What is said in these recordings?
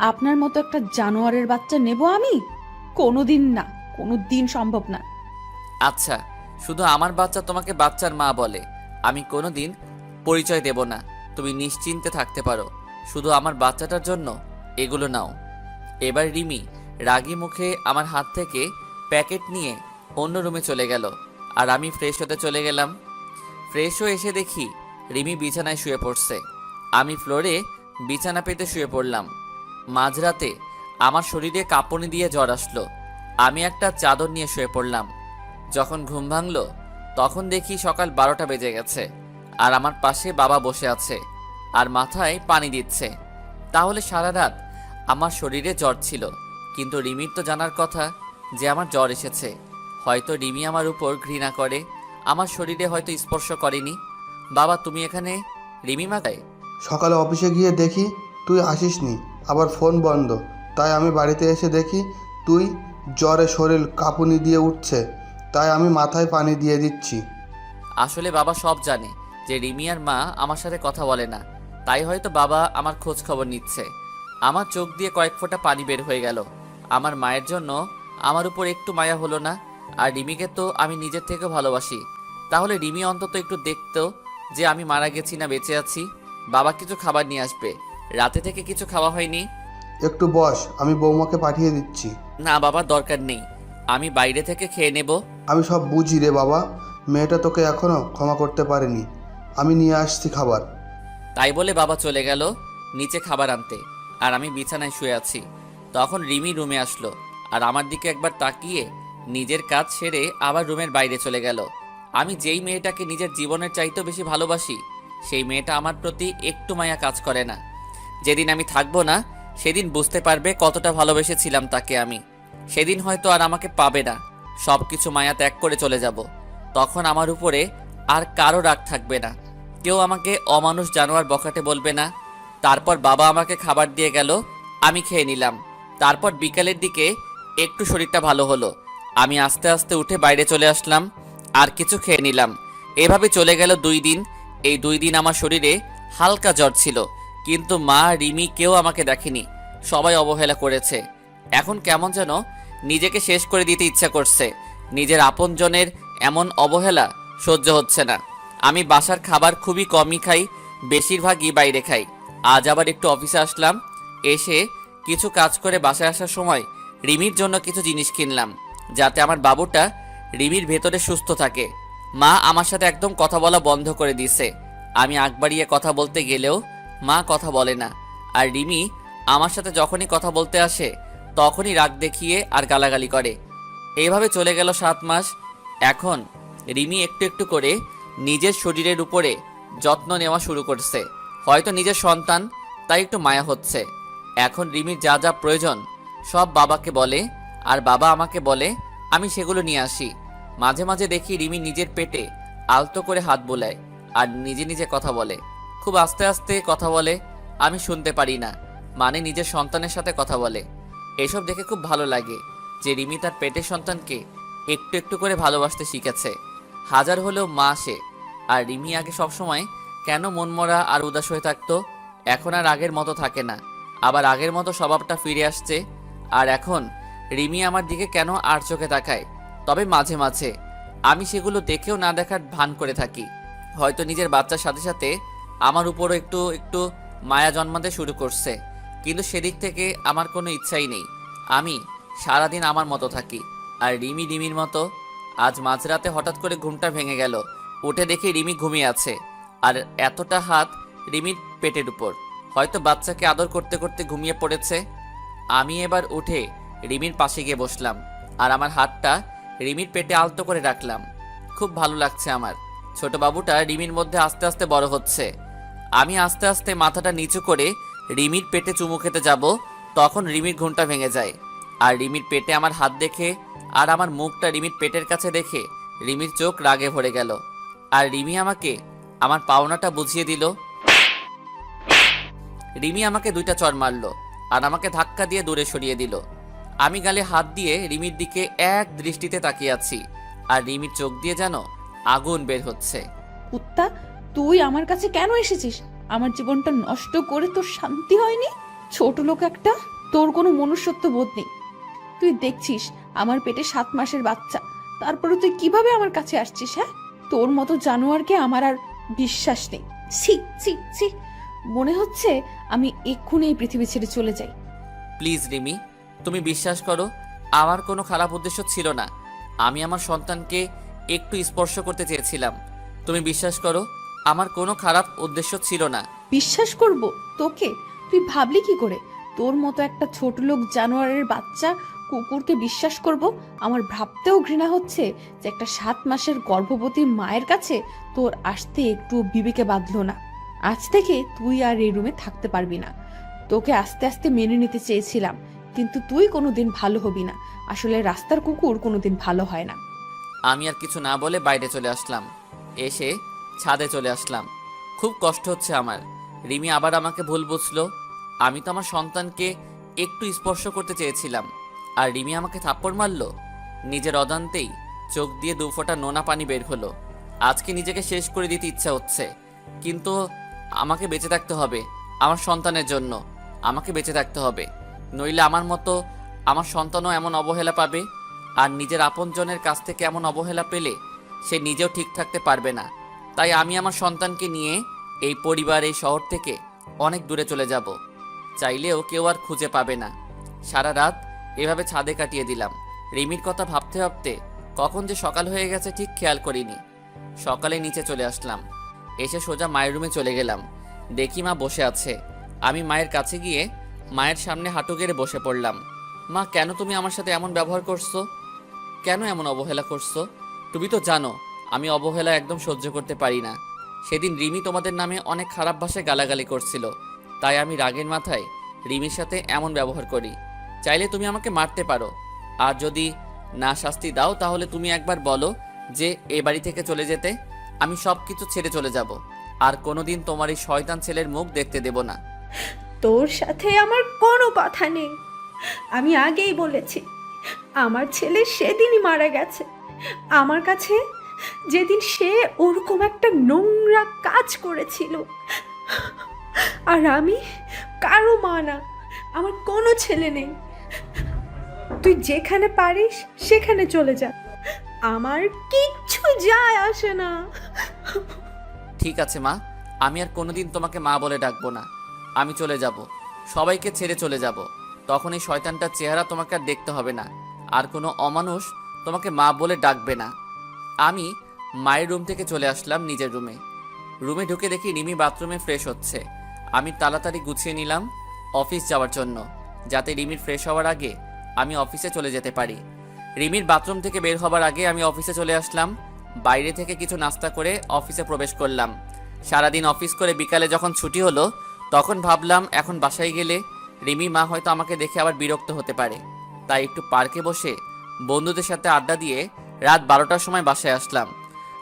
আপনার মতো একটা জানোয়ারের বাচ্চা নেব আমি? কোনোদিন না কোনো দিন সম্ভব না। আচ্ছা শুধু আমার বাচ্চা তোমাকে বাচ্চার মা বলে, আমি কোনোদিন পরিচয় দেব না। তুমি নিশ্চিন্তে থাকতে পারো। শুধু আমার বাচ্চাটার জন্য এগুলো নাও। এবার রিমি রাগী মুখে আমার হাত থেকে প্যাকেট নিয়ে অন্য রুমে চলে গেল, আর আমি ফ্রেশ হতে চলে গেলাম। ফ্রেশ হয়ে এসে দেখি রিমি বিছানায় শুয়ে পড়ছে। আমি ফ্লোরে বিছানা পেতে শুয়ে পড়লাম। মাঝরাতে আমার শরীরে কাঁপুনি দিয়ে জ্বর আসলো। আমি একটা চাদর নিয়ে শুয়ে পড়লাম। যখন ঘুম ভাঙলো, তখন দেখি সকাল বারোটা বেজে গেছে, আর আমার পাশে বাবা বসে আছে আর মাথায় পানি দিচ্ছে। তাহলে সারা রাত আমার শরীরে জ্বর ছিল, কিন্তু রিমির তো জানার কথা যে আমার জ্বর এসেছে। হয়তো রিমি আমার উপর ঘৃণা করে, আমার শরীরে হয়তো স্পর্শ করেনি। বাবা, তুমি এখানে? রিমি মাগায় সকালে অফিসে গিয়ে দেখি তুই আসিসনি। আবার ফোন বন্ধ। তাই আমি বাড়িতে এসে দেখি তুই জ্বরে শরীর কাঁপুনি দিয়ে উঠছে। তাই আমি মাথায় পানি দিয়ে দিচ্ছি। আসলে বাবা সব জানে যে রিমি আর মা আমার সাথে কথা বলে না। তাই হয়তো বাবা আমার খোঁজ খবর নিচ্ছে। আমার চোখ দিয়ে কয়েক ফোঁটা পানি বের হয়ে গেল। আমার মায়ের জন্য আমার উপর একটু মায়া হলো না, আর রিমিকে তো আমি নিজের থেকে ভালোবাসি। তাহলে রিমি অন্তত একটু দেখতো যে আমি মারা গেছি না বেঁচে আছি। বাবা কিছু খাবার নিয়ে আসবে। রাতে থেকে কিছু খাওয়া হয়নি? একটু বস আমি বৌমাকে পাঠিয়ে দিচ্ছি। না বাবা দরকার নেই। আমি বাইরে থেকে খেয়ে নেব। আমি সব বুঝি রে বাবা মেয়েটা তোকে এখনও ক্ষমা করতে পারেনি। আমি নিয়ে আসছি খাবার। তাই বলে বাবা চলে গেল নিচে খাবার আনতে। আর আমি বিছানায় শুয়ে আছি। তখন রিমি রুমে আসলো। আর আমার দিকে একবার তাকিয়ে নিজের কাজ সেরে আবার রুমের বাইরে চলে গেল। আমি যেই মেয়েটাকে নিজের জীবনের চাইতেও বেশি ভালোবাসি সেই মেয়েটা আমার প্রতি একটু মায়া কাজ করে না। যেদিন আমি থাকব না, সেদিন বুঝতে পারবে কতটা ভালোবেসেছিলাম তাকে আমি। সেদিন হয়তো আর আমাকে পাবে না। সব কিছু মায়া ত্যাগ করে চলে যাব। তখন আমার উপরে আর কারও রাগ থাকবে না। কেউ আমাকে অমানুষ জানোয়ার বখাটে বলবে না। তারপর বাবা আমাকে খাবার দিয়ে গেল, আমি খেয়ে নিলাম। তারপর বিকালের দিকে একটু শরীরটা ভালো হলো। আমি আস্তে আস্তে উঠে বাইরে চলে আসলাম, আর কিছু খেয়ে নিলাম। এভাবে চলে গেল দুই দিন। এই দুই দিন আমার শরীরে হালকা জ্বর ছিল। কিন্তু মা রিমি কেউ আমাকে দেখেনি। সবাই অবহেলা করেছে। এখন কেমন যেন নিজেকে শেষ করে দিতে ইচ্ছা করছে। নিজের আপনজনের এমন অবহেলা সহ্য হচ্ছে না। আমি বাসার খাবার খুবই কমই খাই, বেশিরভাগই বাইরে খাই। আজ আবার একটু অফিসে আসলাম, এসে কিছু কাজ করে বাসায় আসার সময় রিমির জন্য কিছু জিনিস কিনলাম, যাতে আমার বাবুটা রিমির ভেতরে সুস্থ থাকে। মা আমার সাথে একদম কথা বলা বন্ধ করে দিয়েছে। আমি আগ বাড়িয়ে কথা বলতে গেলেও মা কথা বলে না। আর রিমি আমার সাথে যখনই কথা বলতে আসে, তখনই রাগ দেখিয়ে আর গালাগালি করে। এইভাবে চলে গেল সাত মাস। এখন রিমি একটু একটু করে নিজের শরীরের উপরে যত্ন নেওয়া শুরু করছে। হয়তো নিজের সন্তান, তাই একটু মায়া হচ্ছে। এখন রিমির যা যা প্রয়োজন, সব বাবাকে বলে, আর বাবা আমাকে বলে, আমি সেগুলো নিয়ে আসি। মাঝে মাঝে দেখি রিমি নিজের পেটে আলতো করে হাত বোলায় আর নিজে নিজে কথা বলে। খুব আস্তে আস্তে কথা বলে, আমি শুনতে পারি না। মানে নিজের সন্তানের সাথে কথা বলে। এসব দেখে খুব ভালো লাগে যে রিমি তার পেটের সন্তানকে একটু একটু করে ভালোবাসতে শিখেছে। হাজার হলেও মা সে। আর রিমি আগে সবসময়, কেন মনমরা আর উদাস হয়ে থাকতো? এখন আর আগের মতো থাকে না। আবার আগের মতো স্বভাবটা ফিরে আসছে। আর এখন রিমি আমার দিকে কেন আর চোখে তাকায়? তবে মাঝে মাঝে। আমি সেগুলো দেখেও না দেখার ভান করে থাকি। হয়তো নিজের বাচ্চার সাথে সাথে আমার উপরও একটু একটু মায়া জন্মাতে শুরু করছে। কিন্তু সেদিক থেকে আমার কোনো ইচ্ছাই নেই। আমি সারাদিন আমার মতো থাকি। আর রিমি রিমির মতো আজ মাঝরাতে হঠাৎ করে ঘুমটা ভেঙে গেল। উঠে দেখি রিমি ঘুমিয়ে আছে। আর এতটা হাত রিমির পেটের উপর। হয়তো বাচ্চাকে আদর করতে করতে ঘুমিয়ে পড়েছে। আমি এবার উঠে রিমির পাশে গিয়ে বসলাম। আর আমার হাতটা রিমির পেটে আলতো করে রাখলাম। খুব ভালো লাগছে আমার। ছোট বাবুটা রিমির মধ্যে আস্তে আস্তে বড় হচ্ছে। আমি আস্তে আস্তে মাথাটা নিচু করে রিমির পেটে চুমু খেতে যাব, তখন রিমির ঘুমটা ভেঙে যায়। আর রিমির পেটে আমার হাত দেখে আর আমার মুখটা রিমির পেটের কাছে দেখে রিমির চোখ রাগে ভরে গেল। আর রিমি আমাকে আমার পাওনাটা বুঝিয়ে দিল। রিমি আমাকে দুইটা চর মারলো আর আমাকে ধাক্কা দিয়ে দূরে সরিয়ে দিল। আমি গালে হাত দিয়ে রিমির দিকে এক দৃষ্টিতে তাকিয়ে আছি আর রিমির চোখ দিয়ে যেন আগুন বের হচ্ছে। কুত্তা তুই আমার কাছে কেন এসেছিস? আমার জীবনটা নষ্ট করে তোর শান্তি হয়নি? ছোট লোক একটা, তোর কোনো মনুষ্যত্ব বোধ নেই। তুই দেখছিস, আমার পেটে সাত মাসের বাচ্চা। তারপরে তুই কীভাবে আমার কাছে আসছিস হ্যাঁ? তোর মতো জানোয়ারকে আমার আর বিশ্বাস নেই। ছি ছি ছি। মনে হচ্ছে আমি এক্ষুনি এই পৃথিবী ছেড়ে চলে যাই। প্লিজ, রিমি, তুমি বিশ্বাস করো, আমার কোনো খারাপ উদ্দেশ্য ছিল না। আমি আমার সন্তানকে একটু স্পর্শ করতে চেয়েছিলাম। তুমি বিশ্বাস করো আমার কোনো খারাপ উদ্দেশ্য ছিল না। বিশ্বাস করব তোকে? তুই ভাবলি কি করে? তোর মতো একটা ছোট লোক জানোয়ারের বাচ্চা কুকুরকে বিশ্বাস করব? আমার ভাবতেও ঘৃণা হচ্ছে যে একটা সাত মাসের গর্ভবতী মায়ের কাছে তোর আসতে একটু বিবেকে বাঁধলো না। আজ থেকে তুই আর এই রুমে থাকতে পারবি না। তোকে আস্তে আস্তে মেনে নিতে চেয়েছিলাম কিন্তু তুই কোনোদিন ভালো হবি না। আসলে রাস্তার কুকুর কোনোদিন ভালো হয় না। আমি আর কিছু না বলে বাইরে চলে আসলাম। এসে ছাদে চলে আসলাম। খুব কষ্ট হচ্ছে আমার। রিমি আবার আমাকে ভুল বুঝলো। আমি তো আমার সন্তানকে একটু স্পর্শ করতে চেয়েছিলাম। আর রিমি আমাকে থাপ্পড় মারলো। নিজের অদান্তেই চোখ দিয়ে দু ফোঁটা নোনা পানি বের হলো। আজকে নিজেকে শেষ করে দিতে ইচ্ছা হচ্ছে। কিন্তু আমাকে বেঁচে থাকতে হবে আমার সন্তানের জন্য। আমাকে বেঁচে থাকতে হবে। নইলে আমার মতো আমার সন্তানও এমন অবহেলা পাবে। আর নিজের আপনজনের কাছ থেকে এমন অবহেলা পেলে সে নিজেও ঠিক থাকতে পারবে না। তাই আমি আমার সন্তানকে নিয়ে এই পরিবার, এই শহর থেকে অনেক দূরে চলে যাব। চাইলেও কেউ আর খুঁজে পাবে না। সারা রাত এভাবে ছাদে কাটিয়ে দিলাম। রিমির কথা ভাবতে ভাবতে কখন যে সকাল হয়ে গেছে ঠিক খেয়াল করিনি। সকালে নিচে চলে আসলাম। এসে সোজা মায়ের রুমে চলে গেলাম। দেখি মা বসে আছে। আমি মায়ের কাছে গিয়ে মায়ের সামনে হাঁটু গেড়ে বসে পড়লাম। মা, কেন তুমি আমার সাথে এমন ব্যবহার করছ? কেন এমন অবহেলা করছ? তুমি তো জানো আমি অবহেলা একদম সহ্য করতে পারি না। সেদিন রিমি তোমাদের নামে অনেক খারাপ ভাষায় গালাগালি করছিল। তাই আমি রাগের মাথায় রিমির সাথে এমন ব্যবহার করি। চাইলে তুমি আমাকে মারতে পারো। আর যদি না শাস্তি দাও, তাহলে তুমি একবার বলো যে, এ বাড়ি থেকে চলে যেতে আমি সব কিছু ছেড়ে চলে যাব। আর কোনোদিন তোমার এই শয়তান ছেলের মুখ দেখতে দেব না। তোর সাথে আমার কোনো কথা নেই। আমি আগেই বলেছি, আমার ছেলে সেদিনই মারা গেছে। আমার কাছে যেদিন সে ওরকম একটা নোংরা কাজ করেছিল। আর আমি কারও মা না, আমার কোনো ছেলে নেই। তুই যেখানে পারিস, সেখানে চলে যা। আমার কিচ্ছু যায় আসে না। ঠিক আছে মা, আমি আর কোনোদিন তোমাকে মা বলে ডাকবো না। আমি চলে যাব, সবাইকে ছেড়ে চলে যাব। তখন এই শয়তানটার চেহারা তোমাকে আর দেখতে হবে না। আর কোনো অমানুষ তোমাকে মা বলে ডাকবে না। আমি মায়ের রুম থেকে চলে আসলাম নিজের রুমে। রুমে ঢুকে দেখি রিমি বাথরুমে ফ্রেশ হচ্ছে। আমি তাড়াতাড়ি গুছিয়ে নিলাম অফিস যাওয়ার জন্য, যাতে রিমির ফ্রেশ হওয়ার আগে আমি অফিসে চলে যেতে পারি। রিমির বাথরুম থেকে বের হবার আগে আমি অফিসে চলে আসলাম, বাইরে থেকে কিছু নাস্তা করে অফিসে প্রবেশ করলাম। সারাদিন অফিস করে বিকালে যখন ছুটি হলো, তখন ভাবলাম এখন বাসায় গেলে রিমি মা হয়তো আমাকে দেখে আবার বিরক্ত হতে পারে। তাই একটু পার্কে বসে বন্ধুদের সাথে আড্ডা দিয়ে রাত বারোটার সময় বাসায় আসলাম।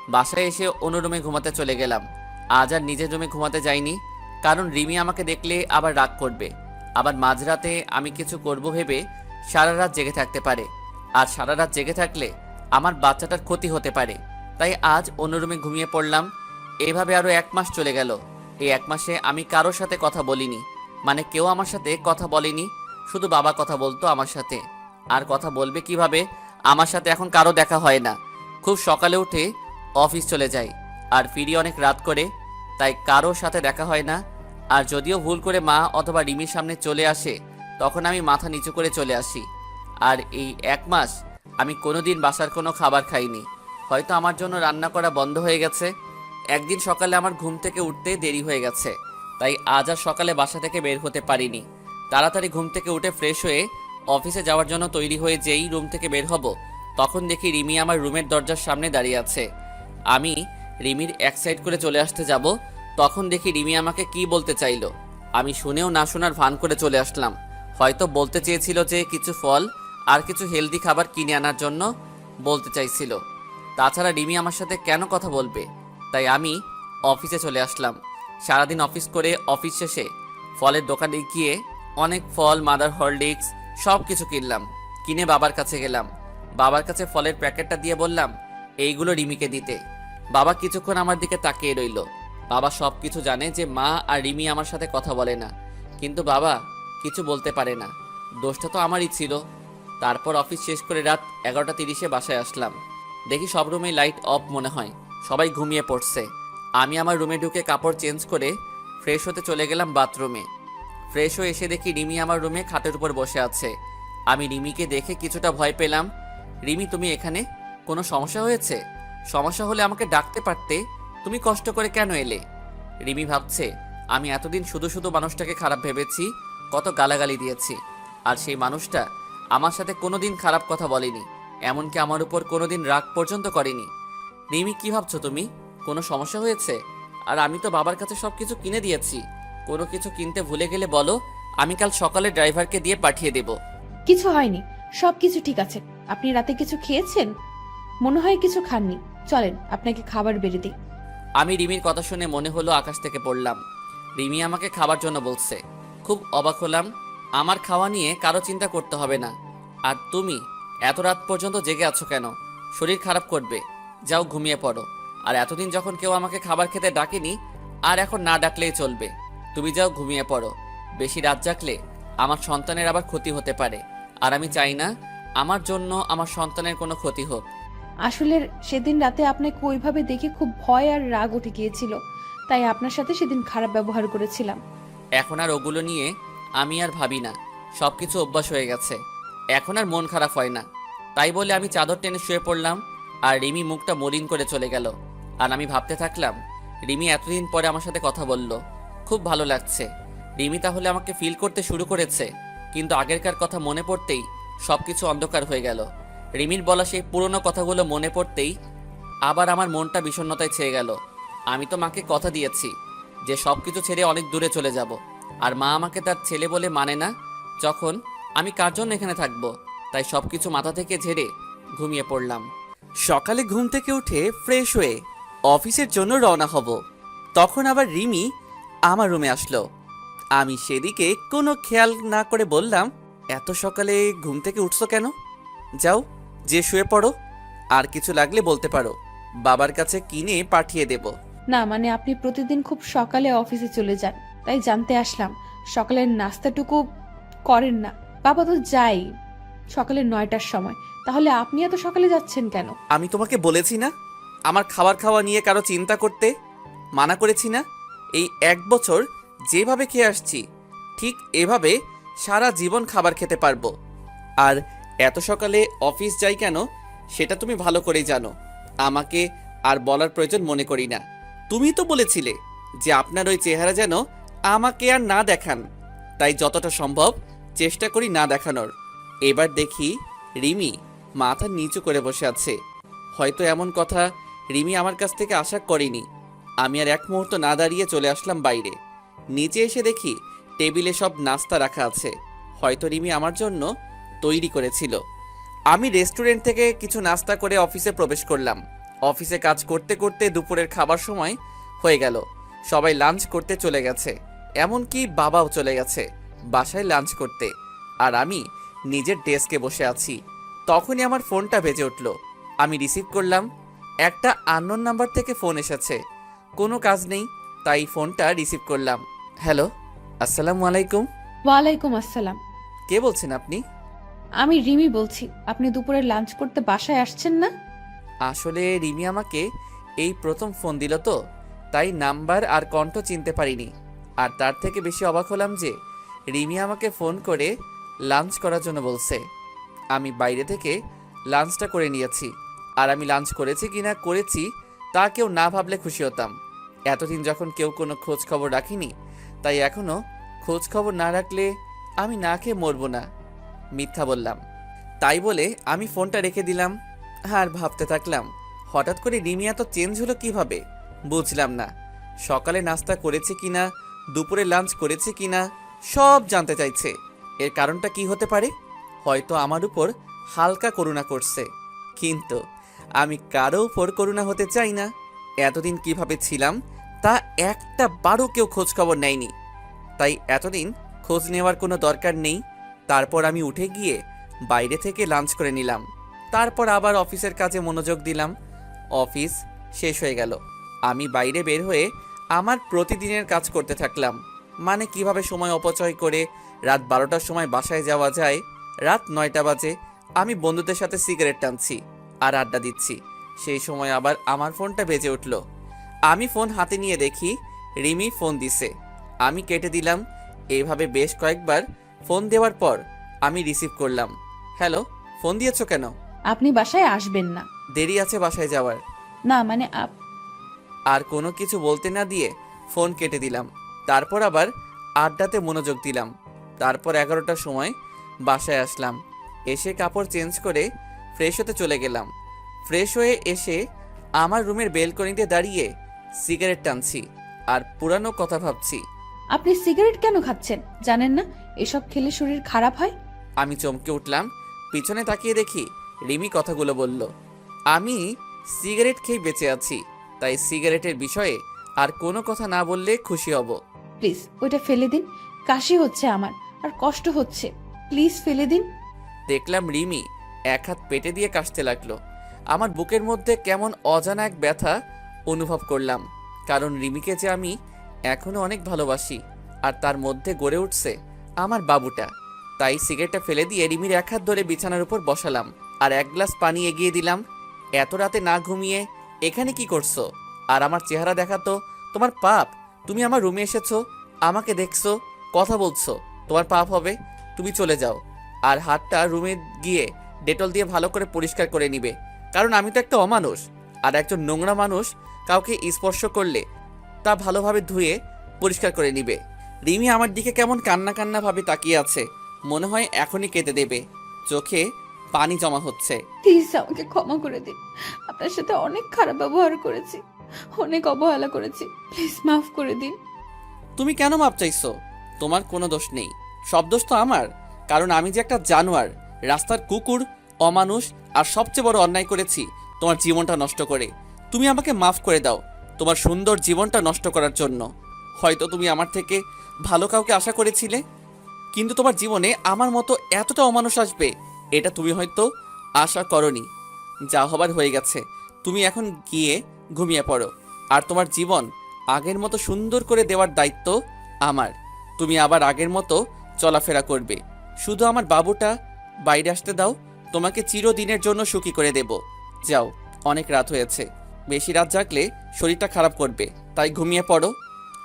বাসায় এসে অন্য রুমে ঘুমাতে চলে গেলাম। আজ আর নিজের রুমে ঘুমাতে যাইনি, কারণ রিমি আমাকে দেখলে আবার রাগ করবে। আবার মাঝরাতে আমি কিছু করব ভেবে সারা রাত জেগে থাকতে পারে। আর সারা রাত জেগে থাকলে আমার বাচ্চাটার ক্ষতি হতে পারে। তাই আজ অন্য রুমে ঘুমিয়ে পড়লাম। এভাবে আরও এক মাস চলে গেল। এই এক মাসে আমি কারোর সাথে কথা বলিনি। মানে কেউ আমার সাথে কথা বলেনি, শুধু বাবা কথা বলতো আমার সাথে। আর কথা বলবে কীভাবে? আমার সাথে এখন কারও দেখা হয় না। খুব সকালে উঠে অফিস চলে যাই, আর ফিরি অনেক রাত করে, তাই কারোর সাথে দেখা হয় না। আর যদিও ভুল করে মা অথবা রিমির সামনে চলে আসে, তখন আমি মাথা নিচু করে চলে আসি। আর এই এক মাস আমি কোনোদিন বাসার কোনো খাবার খাইনি। হয়তো আমার জন্য রান্না করা বন্ধ হয়ে গেছে। একদিন সকালে আমার ঘুম থেকে উঠতে দেরি হয়ে গেছে, তাই আজ আর সকালে বাসা থেকে বের হতে পারিনি। তাড়াতাড়ি ঘুম থেকে উঠে ফ্রেশ হয়ে অফিসে যাওয়ার জন্য তৈরি হয়ে যেই রুম থেকে বের হব, তখন দেখি রিমি আমার রুমের দরজার সামনে দাঁড়িয়ে আছে। আমি রিমির এক সাইড করে চলে আসতে যাব, তখন দেখি রিমি আমাকে কি বলতে চাইলো। আমি শুনেও না শোনার ভান করে চলে আসলাম। হয়তো বলতে চেয়েছিল যে কিছু ফল আর কিছু হেলদি খাবার কিনে আনার জন্য বলতে চাইছিল। তাছাড়া রিমি আমার সাথে কেন কথা বলবে? তাই আমি অফিসে চলে আসলাম। সারাদিন অফিস করে অফিস শেষে ফলের দোকানে গিয়ে অনেক ফল, মাদার হরলিক্স সব কিছু কিনলাম। কিনে বাবার কাছে গেলাম। বাবার কাছে ফলের প্যাকেটটা দিয়ে বললাম, এইগুলো রিমিকে দিতে। বাবা কিছুক্ষণ আমার দিকে তাকিয়ে রইল। বাবা সব কিছু জানে যে মা আর রিমি আমার সাথে কথা বলে না। কিন্তু বাবা কিছু বলতে পারে না। দোষটা তো আমারই ছিল। তারপর অফিস শেষ করে রাত এগারোটা তিরিশে বাসায় আসলাম। দেখি সব রুমে লাইট অফ মনে হয়। সবাই ঘুমিয়ে পড়ছে। আমি আমার রুমে ঢুকে কাপড় চেঞ্জ করে ফ্রেশ হতে চলে গেলাম বাথরুমে। ফ্রেশ হয়ে এসে দেখি রিমি আমার রুমে খাটের উপর বসে আছে। আমি রিমিকে দেখে কিছুটা ভয় পেলাম। রিমি, তুমি এখানে? কোনো সমস্যা হয়েছে? সমস্যা হলে আমাকে ডাকতে পারতে? তুমি কষ্ট করে কেন এলে? রিমি ভাবছে, আমি এতদিন শুধু শুধু মানুষটাকে খারাপ ভেবেছি, কত গালাগালি দিয়েছি। আর সেই মানুষটা আমার সাথে কোনোদিন খারাপ কথা বলেনি, এমনকি আমার উপর কোনোদিন রাগ পর্যন্ত করেনি। রিমি, কি ভাবছ তুমি? কোনো সমস্যা হয়েছে? আর আমি তো বাবার কাছে সব কিছু কিনে দিয়েছি। কোনো কিছু কিনতে ভুলে গেলে বলো আমি কাল সকালে ড্রাইভারকে দিয়ে পাঠিয়ে দেব। কিছু হয়নি। সব কিছু ঠিক আছে। আপনি রাতে কিছু খেয়েছেন? মনে হয় কিছু খাননি। চলেন আপনাকে খাবার বেড়ে দিই। আমি রিমির কথা শুনে মনে হলো আকাশ থেকে পড়লাম। রিমি আমাকে খাবার জন্য বলছে। খুব অবাক হলাম। আমার খাওয়া নিয়ে কারও চিন্তা করতে হবে না। আর তুমি এত রাত পর্যন্ত জেগে আছো কেন? শরীর খারাপ করবে। যাও ঘুমিয়ে পড়ো। আর এতদিন যখন কেউ আমাকে খাবার খেতে ডাকেনি আর এখন না ডাকলেই চলবে। তুমি যাও ঘুমিয়ে পড়ো। বেশি রাত জাগলে আমার সন্তানের আবার ক্ষতি হতে পারে। আর আমি চাই না আমার জন্য আমার সন্তানের কোনো ক্ষতি হোক। আসলে সেদিন রাতে আপনাকে ওইভাবে দেখে খুব ভয় আর রাগ উঠে গিয়েছিল। তাই আপনার সাথে সেদিন খারাপ ব্যবহার করেছিলাম। এখন আর ওগুলো নিয়ে আমি আর ভাবি না। সব কিছু অভ্যাস হয়ে গেছে। এখন আর মন খারাপ হয় না। তাই বলে আমি চাদর টেনে শুয়ে পড়লাম আর রিমি মুখটা মলিন করে চলে গেল। আর আমি ভাবতে থাকলাম রিমি এতদিন পরে আমার সাথে কথা বলল। খুব ভালো লাগছে। রিমি তাহলে আমাকে ফিল করতে শুরু করেছে, কিন্তু আগেরকার কথা মনে পড়তেই সব কিছু অন্ধকার হয়ে গেল। রিমির বলা সেই পুরনো কথাগুলো মনে পড়তেই আবার আমার মনটা বিষণ্ণতায় ছেয়ে গেল। আমি তো মাকে কথা দিয়েছি যে সব কিছু ছেড়ে অনেক দূরে চলে যাব, আর মা আমাকে তার ছেলে বলে মানে না, যখন আমি কার জন্য এখানে থাকব? তাই সব কিছু মাথা থেকে ঝেড়ে ঘুমিয়ে পড়লাম। সকালে ঘুম থেকে উঠে ফ্রেশ হয়ে অফিসের জন্য রওনা হব। তখন আবার রিমি আমার রুমে আসলো। আমি সেদিকে কোনো খেয়াল না করে বললাম এত সকালে ঘুম থেকে উঠছো কেন? যাও যে শুয়ে পড়ো। আর কিছু লাগলে বলতে পারো। বাবার কাছে কিনে পাঠিয়ে দেব। না মানে আপনি প্রতিদিন খুব সকালে অফিসে চলে যান তাই জানতে আসলাম। সকালের নাস্তাটুকু করেন না। বাবা তো যাই সকালে নয়টার সময়। তাহলে আপনি এত সকালে যাচ্ছেন কেন? আমি তোমাকে বলেছি না? আমার খাবার খাওয়া নিয়ে কারও চিন্তা করতে? মানা করেছি না? এই এক বছর যেভাবে খেয়ে আসছি, ঠিক এভাবে সারা জীবন খাবার খেতে পারব। আর এত সকালে অফিস যাই কেন, সেটা তুমি ভালো করেই জানো। আমাকে আর বলার প্রয়োজন মনে করি না। তুমি তো বলেছিলে যে আপনার ওই চেহারা যেন আমাকে আর না দেখান, তাই যতটা সম্ভব চেষ্টা করি না দেখানোর। এবার দেখি রিমি মাথা নিচু করে বসে আছে। হয়তো এমন কথা রিমি আমার কাছ থেকে আশা করেনি। আমি আর এক মুহূর্ত না দাঁড়িয়ে চলে আসলাম বাইরে। নিচে এসে দেখি টেবিলে সব নাস্তা রাখা আছে। হয়তো রিমি আমার জন্য তৈরি করেছিল। আমি রেস্টুরেন্ট থেকে কিছু নাস্তা করে অফিসে প্রবেশ করলাম। অফিসে কাজ করতে করতে দুপুরের খাবার সময় হয়ে গেল। সবাই লাঞ্চ করতে চলে গেছে। এমনকি বাবাও চলে গেছে বাসায় লাঞ্চ করতে। আর আমি নিজের ডেস্কে বসে আছি। তখনই আমার ফোনটা বেজে উঠল। আমি রিসিভ করলাম, একটা আননোন নাম্বার থেকে ফোন এসেছে। কোনো কাজ নেই তাই ফোনটা রিসিভ করলাম। হ্যালো আসসালামু আলাইকুম। ওয়ালাইকুম আসসালাম। কে বলছেন আপনি? আমি রিমি বলছি আপনি দুপুরে লাঞ্চ করতে বাসায় আসছেন না? আসলে রিমি আমাকে এই প্রথম ফোন দিল তো তাই নাম্বার আর কণ্ঠ চিনতে পারিনি। আর তার থেকে বেশি অবাক হলাম যে রিমি আমাকে ফোন করে লাঞ্চ করার জন্য বলছে। আমি বাইরে থেকে লাঞ্চটা করে নিয়েছি। আর আমি লাঞ্চ করেছি কিনা করেছি তা কেউ না ভাবলে খুশি হতাম। এতদিন যখন কেউ কোনো খোঁজ খবর রাখিনি, তাই এখনও খোঁজ খবর না রাখলে আমি না খেয়ে মরবো না, মিথ্যা বললাম। তাই বলে আমি ফোনটা রেখে দিলাম, আর ভাবতে থাকলাম, হঠাৎ করে রিমি এত চেঞ্জ হলো কীভাবে? বুঝলাম না, সকালে নাস্তা করেছে কিনা, দুপুরে লাঞ্চ করেছে কি না সব জানতে চাইছে। এর কারণটা কি হতে পারে? হয়তো আমার উপর হালকা করুণা করছে। কিন্তু আমি কারও উপর করুণা হতে চাই না। এতদিন কীভাবে ছিলাম তা একটা বারও কেউ খোঁজখবর নেয়নি। তাই এতদিন খোঁজ নেওয়ার কোনো দরকার নেই। তারপর আমি উঠে গিয়ে বাইরে থেকে লাঞ্চ করে নিলাম। তারপর আবার অফিসের কাজে মনোযোগ দিলাম। অফিস শেষ হয়ে গেল। আমি বাইরে বের হয়ে আমার প্রতিদিনের কাজ করতে থাকলাম। মানে কীভাবে সময় অপচয় করে রাত বারোটার সময় বাসায় যাওয়া যায়। রাত নয়টা বাজে। আমি বন্ধুদের সাথে সিগারেট টানছি আর আড্ডা দিচ্ছি। সেই সময় আবার আমার ফোনটা বেজে উঠল। আমি ফোন হাতে নিয়ে দেখি রিমি ফোন দিছে। আমি কেটে দিলাম। এইভাবে বেশ কয়েকবার ফোন দেওয়ার পর আমি রিসিভ করলাম। হ্যালো ফোন দিয়েছ কেন? আপনি বাসায় আসবেন না। দেরি আছে বাসায় যাওয়ার। না মানে আপ- আর কোনো কিছু বলতে না দিয়ে ফোন কেটে দিলাম। তারপর আবার আড্ডাতে মনোযোগ দিলাম। তারপর এগারোটার সময় বাসায় আসলাম। এসে কাপড় চেঞ্জ করে ফ্রেশ হতে চলে গেলাম। ফ্রেশ হয়ে এসে আমার রুমের বেলকনিতে দাঁড়িয়ে সিগারেট টানছি আর পুরানো কথা ভাবছি। আপনি সিগারেট কেন খাচ্ছেন? জানেন না? এসব খেলে শরীর খারাপ হয়? আমি চমকে উঠলাম পিছনে তাকিয়ে দেখি রিমি কথাগুলো বলল আমি সিগারেট খেয়ে বেঁচে আছি তাই সিগারেটের বিষয়ে আর কোনো কথা না বললে খুশি হব। প্লিজ ওইটা ফেলে দিন। কাশি হচ্ছে আমার আর কষ্ট হচ্ছে। প্লিজ ফেলে দিন। দেখলাম রিমি এক হাত পেটে দিয়ে কাশতে লাগল। আমার বুকের মধ্যে কেমন অজানা এক ব্যথা অনুভব করলাম, কারণ রিমিকে যে আমি এখনও অনেক ভালোবাসি আর তার মধ্যে গড়ে উঠছে আমার বাবুটা। তাই সিগারেটটা ফেলে দিয়ে রিমির এক হাত ধরে বিছানার উপর বসালাম আর এক গ্লাস পানি এগিয়ে দিলাম। এত রাতে না ঘুমিয়ে এখানে কি করছ? আর আমার চেহারা দেখা তো তোমার পাপ। তুমি আমার রুমে এসেছ, আমাকে দেখছ, কথা বলছো। তোমার পাপ হবে, তুমি চলে যাও। আর হাতটা রুমে গিয়ে ডেটল দিয়ে ভালো করে পরিষ্কার করে নিবে। কারণ আমি তো একটা অমানুষ আর একজন নোংরা মানুষ কাউকে স্পর্শ করলে তা ভালোভাবে ধুয়ে পরিষ্কার করে নিবে। রিমি আমার দিকে কেমন কান্না কান্না ভাবে তাকিয়ে আছে মনে হয় এখনই কেঁদে দেবে। চোখে পানি জমা হচ্ছে। প্লিজ আমাকে ক্ষমা করে দিন। আপনার সাথে অনেক খারাপ ব্যবহার করেছি অনেক অবহেলা করেছি। প্লিজ মাফ করে দিন। তুমি কেন মাপ চাইছো? তোমার কোনো দোষ নেই। সব দোষ তো আমার। কারণ আমি যে একটা জানোয়ার রাস্তার কুকুর অমানুষ আর সবচেয়ে বড় অন্যায় করেছি তোমার জীবনটা নষ্ট করে। তুমি আমাকে মাফ করে দাও তোমার সুন্দর জীবনটা নষ্ট করার জন্য। হয়তো তুমি আমার থেকে ভালো কাউকে আশা করেছিলে, কিন্তু তোমার জীবনে আমার মতো এতটা অমানুষ আসবে, এটা তুমি হয়তো আশা করনি। যা হবার হয়ে গেছে, তুমি এখন গিয়ে ঘুমিয়ে পড়ো। আর তোমার জীবন আগের মতো সুন্দর করে দেওয়ার দায়িত্ব আমার। তুমি আবার আগের মতো চলাফেরা করবে। শুধু আমার বাবুটা বাইরে আসতে দাও, তোমাকে চিরদিনের জন্য সুখী করে দেব। যাও, অনেক রাত হয়েছে। বেশি রাত জাগলে শরীরটা খারাপ করবে। তাই ঘুমিয়ে পড়ো।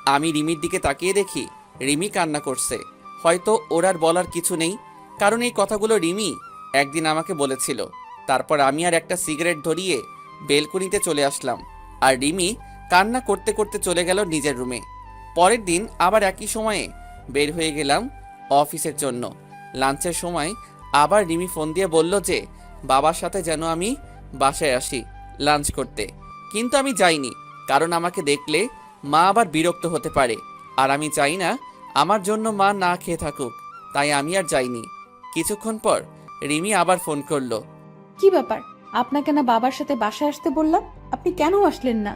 আমি রিমির দিকে তাকিয়ে দেখি রিমি কান্না করছে। হয়তো ওর আর বলার কিছু নেই, কারণ এই কথাগুলো রিমি একদিন আমাকে বলেছিল। তারপর আমি আর একটা সিগারেট ধরিয়ে বেলকুনিতে চলে আসলাম। আর রিমি কান্না করতে করতে চলে গেল নিজের রুমে। পরের দিন আবার একই সময়ে বের হয়ে গেলাম অফিসের জন্য। লাঞ্চের সময় আবার রিমি ফোন দিয়ে বলল যে, বাবার সাথে যেন আমি বাসায় আসি লাঞ্চ করতে। কিন্তু আমি যাইনি কারণ আমাকে দেখলে মা আবার বিরক্ত হতে পারে। আর আমি চাই না আমার জন্য মা না খেয়ে থাকুক তাই আমি আর যাইনি। কিছুক্ষণ পর রিমি আবার ফোন করল। কি ব্যাপার? আপনাকে না বাবার সাথে বাসায় আসতে বললাম? আপনি কেন আসলেন না?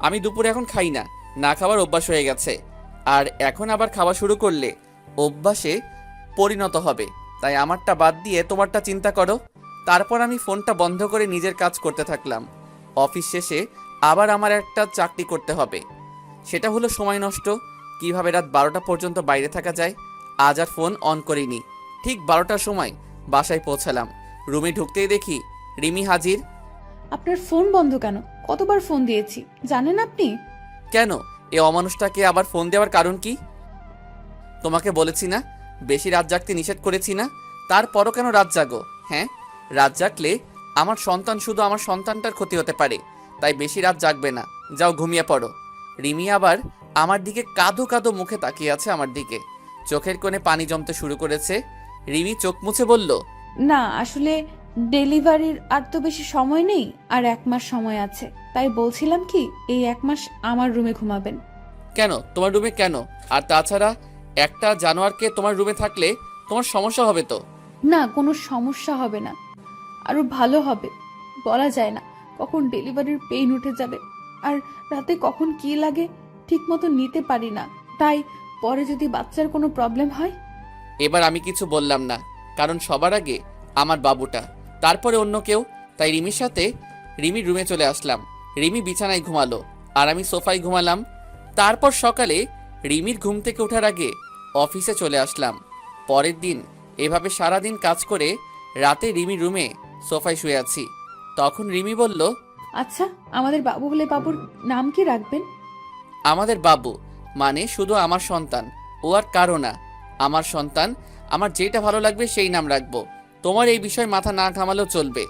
আমি দুপুরে এখন খাই না না খাওয়ার অভ্যাস হয়ে গেছে। আর এখন আবার খাওয়া শুরু করলে অভ্যাসে পরিণত হবে। তাই আমারটা বাদ দিয়ে তোমারটা চিন্তা করো। তারপর আমি ফোনটা বন্ধ করে নিজের কাজ করতে থাকলাম। অফিস শেষে আবার আমার একটা চাকরি করতে হবে। সেটা হলো সময় নষ্ট কীভাবে রাত বারোটা পর্যন্ত বাইরে থাকা যায় আজ আর ফোন অন করিনি। ঠিক বারোটার সময় বাসায় পৌঁছালাম। রুমে ঢুকতেই দেখি রিমি হাজির। আপনার ফোন বন্ধ কেন? কতবার ফোন দিয়েছি জানেন আপনি? কেন? এ অমানুষটাকে আবার ফোন দেওয়ার কারণ কি? তোমাকে বলেছি না বেশি রাত জাগতে নিষেধ করেছি না তারপরও কেন রাত জাগো হ্যাঁ? রাত জাগলে আমার সন্তান শুধু আমার সন্তানটার ক্ষতি হতে পারে তাই বেশি রাত জাগবে না। যাও ঘুমিয়ে পড়ো। রিমি আবার আমার দিকে কাঁদো কাঁদো মুখে তাকিয়ে আছে আমার দিকে। চোখের কোণে পানি জমতে শুরু করেছে। রিমি চোখ মুছে বলল না আসলে ডেলিভারির আর তো বেশি সময় নেই আর এক মাস সময় আছে। তাই বলছিলাম কি এই এক মাস আমার রুমে ঘুমাবেন। কেন? তোমার রুমে কেন? আর তাছাড়া একটা জানোয়ারকে তোমার রুমে থাকলে তোমার সমস্যা হবে তো? না কোনো সমস্যা হবে না। আরও ভালো হবে। বলা যায় না কখন ডেলিভারির পেইন উঠে যাবে আর রাতে কখন কি লাগে ঠিক মতো নিতে পারি না। তাই পরে যদি বাচ্চার কোনো প্রবলেম হয়? এবার আমি কিছু বললাম না, কারণ সবার আগে আমার বাবুটা। তারপরে অন্য কেউ, তাই রিমির সাথে রিমির রুমে চলে আসলাম। রিমি বিছানায় ঘুমালো আর আমি সোফায় ঘুমালাম। তারপর সকালে রিমির ঘুম থেকে ওঠার আগে অফিসে চলে আসলাম। পরের দিন এভাবে সারা দিন কাজ করে রাতে রিমি রুমে সোফায় শুয়ে আছি। তখন রিমি বলল আচ্ছা আমাদের বাবু হলে বাবুর নাম কি রাখবেন? আমাদের বাবু মানে শুধু আমার সন্তান ও আর কারও না। আমার সন্তান আমার যেটা ভালো লাগবে সেই নাম রাখব। তোমার এই বিষয় মাথা না ঘামালেও চলবে।